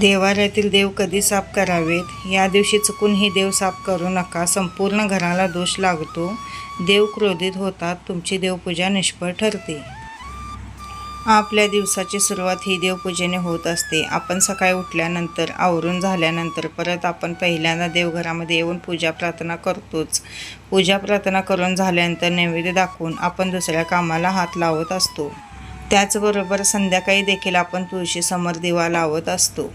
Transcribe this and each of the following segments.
देवाऱ्यातील देव कधी साफ करावेत? या दिवशी चुकूनही देव साफ करू नका. संपूर्ण घराला दोष लागतो. देव क्रोधित होतात. तुमची देवपूजा निष्फळ ठरते. आपल्या दिवसाची सुरुवात ही देवपूजेने होत असते. आपण सकाळी उठल्यानंतर आवरून झाल्यानंतर परत आपण पहिल्यांदा देवघरामध्ये येऊन पूजा प्रार्थना करतोच. पूजा प्रार्थना करून झाल्यानंतर नैवेद्य दाखवून आपण दुसऱ्या कामाला हात लावत असतो. त्याचबरोबर संध्याकाळी देखील आपण तुळशीसमोर दिवा लावत असतो.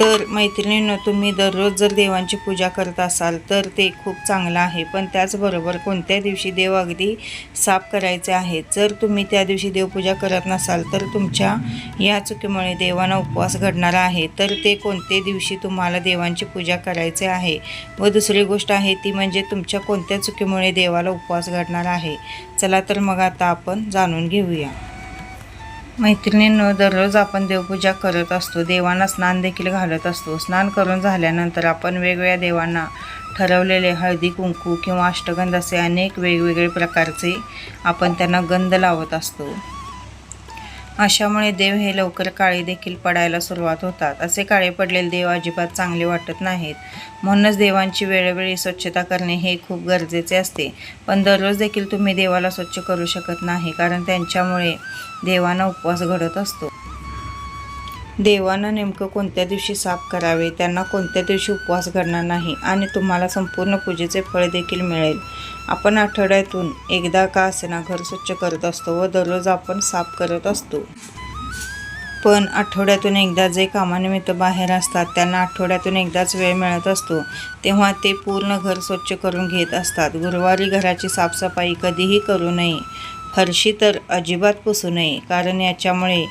तर मैत्रिणींनो तुम्ही दररोज जर देवांची पूजा करत असाल तर ते खूप चांगलं आहे. पण त्याचबरोबर कोणत्या दिवशी देव अगदी साफ करायचे आहेत? जर तुम्ही त्या दिवशी देवपूजा करत नसाल तर तुमच्या या चुकीमुळे देवांना उपवास घडणार आहे. तर ते कोणत्या दिवशी तुम्हाला देवांची पूजा करायचे आहे? व दुसरी गोष्ट आहे ती म्हणजे तुमच्या कोणत्या चुकीमुळे देवाला उपवास घडणार आहे? चला तर मग आता आपण जाणून घेऊया. मैत्रिणींनो दररोज आपण देवपूजा करत असतो. देवांना स्नान देखील घालत असतो. स्नान करून झाल्यानंतर आपण वेगवेगळ्या देवांना ठरवलेले हळदी कुंकू किंवा अष्टगंध असे अनेक वेगवेगळे प्रकारचे आपण त्यांना गंध लावत असतो. अशामुळे देव हे लवकर काळे देखील पडायला सुरुवात होतात. असे काळे पडलेले देव अजिबात चांगले वाटत नाहीत. म्हणूनच देवांची वेळोवेळी स्वच्छता करणे हे खूप गरजेचे असते. पण दररोज देखील तुम्ही देवाला स्वच्छ करू शकत नाही कारण त्यांच्यामुळे देवांना उपवास घडत असतो. देवांना नेमकं कोणत्या दिवशी साफ करावे त्यांना कोणत्या दिवशी उपवास घडणार नाही आणि तुम्हाला संपूर्ण पूजेचे फळ देखील मिळेल. आपण आठवड्यातून एकदा का असेना घर स्वच्छ करत असतो व दररोज आपण साफ करत असतो. पण आठवड्यातून एकदा जे कामानिमित्त बाहेर असतात त्यांना आठवड्यातून एकदाच वेळ मिळत असतो. तेव्हा ते पूर्ण घर स्वच्छ करून घेत असतात. गुरुवारी घराची साफसफाई कधीही करू नये. फरशी तर अजिबात पुसू नये कारण याच्यामुळे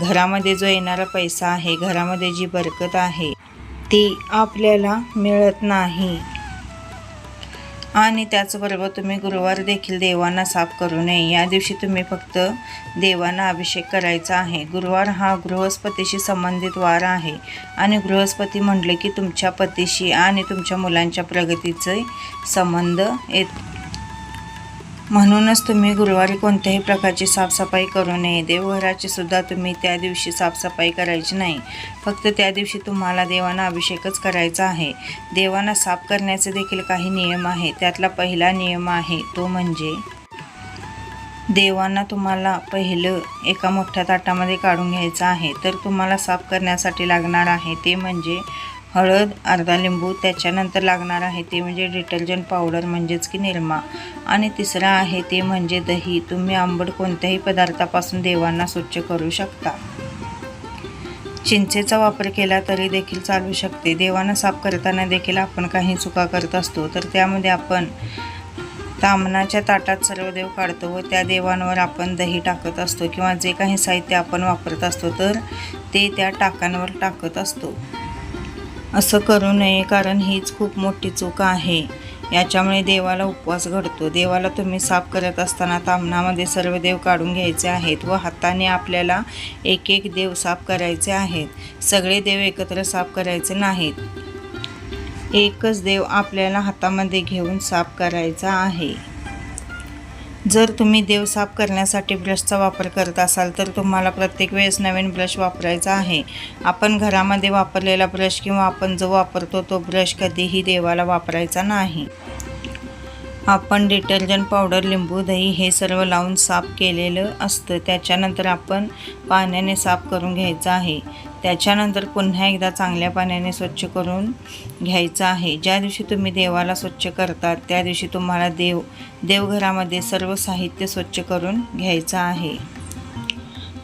घरामध्ये जो येणारा पैसा आहे घरामध्ये जी बरकत आहे ती आपल्याला मिळत नाही. आणि त्याचबरोबर तुम्ही गुरुवार देखील देवांना साफ करू नये. या दिवशी तुम्ही फक्त देवांना अभिषेक करायचा आहे. गुरुवार हा गृहस्पतीशी संबंधित वार आहे. आणि गृहस्पती म्हटले की तुमच्या पतीशी आणि तुमच्या मुलांच्या प्रगतीचे संबंध येत म्हणूनच तुम्ही गुरुवारी कोणत्याही प्रकारची साफसफाई करू नये. देवघराची सुद्धा तुम्ही त्या दिवशी साफसफाई करायची नाही. फक्त त्या दिवशी तुम्हाला देवांना अभिषेकच करायचा आहे. देवांना साफ करण्याचे देखील काही नियम आहे त्यातला पहिला नियम आहे तो म्हणजे देवांना तुम्हाला पहिलं एका मोठ्या ताटामध्ये काढून घ्यायचं आहे. तर तुम्हाला साफ करण्यासाठी लागणार आहे ते म्हणजे हळद अर्धा लिंबू त्याच्यानंतर लागणार आहे ते म्हणजे डिटर्जंट पावडर म्हणजेच की निरमा. आणि तिसरं आहे ते म्हणजे दही. तुम्ही आंबट कोणत्याही पदार्थापासून देवांना स्वच्छ करू शकता. चिंचेचा वापर केला तरी देखील चालू शकते. देवांना साफ करताना देखील आपण काही चुका करत असतो. तर त्यामध्ये आपण तामणाच्या ताटात सर्व देव काढतो व त्या देवांवर आपण दही टाकत असतो किंवा जे काही साहित्य आपण वापरत असतो तर ते त्या टाकांवर टाकत असतो. असं करू नये कारण हीच खूप मोठी चूक आहे. याच्यामुळे देवाला उपवास घडतो. देवाला तुम्ही साफ करत असताना तामणामध्ये सर्व देव काढून घ्यायचे आहेत व हाताने आपल्याला एक एक देव साफ करायचे आहेत. सगळे देव एकत्र साफ करायचे नाहीत. एकच देव आपल्याला हातामध्ये घेऊन साफ करायचा आहे. जर तुम्ही देव साफ करण्यासाठी ब्रशचा वापर करत असाल तर तुम्हाला प्रत्येक वेळेस नवीन ब्रश वापरायचा आहे. आपण घरामध्ये वापरलेला ब्रश किंवा आपण जो वापरतो तो ब्रश कधीही देवाला वापरायचा नाही. आपण डिटर्जंट पावडर लिंबू दही हे सर्व लावून साफ केलेलं असतं. त्याच्यानंतर आपण पाण्याने साफ करून घ्यायचं आहे. त्याच्यानंतर पुन्हा एकदा चांगल्या पाण्याने स्वच्छ करून घ्यायचं आहे. ज्या दिवशी तुम्ही देवाला स्वच्छ करतात त्या दिवशी तुम्हाला देव देवघरामध्ये सर्व साहित्य स्वच्छ करून घ्यायचं आहे.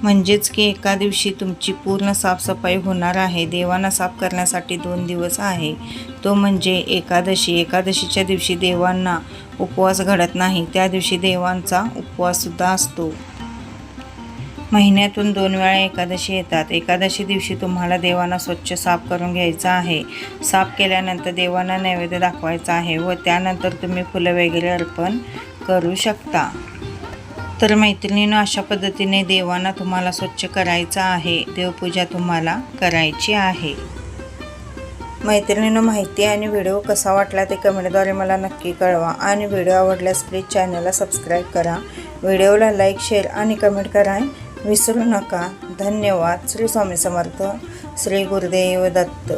म्हणजेच की एका दिवशी तुमची पूर्ण साफसफाई होणार आहे. देवांना साफ करण्यासाठी दोन दिवस आहे. तो म्हणजे एकादशी. एकादशीच्या दिवशी देवांना उपवास घडत नाही त्या दिवशी देवांचा उपवाससुद्धा असतो. महिन्यातून दोन वेळा एकादशी येतात. एकादशी दिवशी तुम्हाला देवांना स्वच्छ साफ करून घ्यायचं आहे. साफ केल्यानंतर देवांना नैवेद्य दाखवायचा आहे व त्यानंतर तुम्ही फुलं वगैरे अर्पण करू शकता. तर मैत्रिणीनं अशा पद्धतीने देवांना तुम्हाला स्वच्छ करायचं आहे. देवपूजा तुम्हाला करायची आहे. मैत्रिणीनं माहिती आणि व्हिडिओ कसा वाटला ते कमेंटद्वारे मला नक्की कळवा. आणि व्हिडिओ आवडल्यास प्लीज चॅनलला सबस्क्राईब करा. व्हिडिओला लाईक शेअर आणि कमेंट करा विसरू नका. धन्यवाद. श्री स्वामी समर्थ. श्री गुरुदेव दत्त.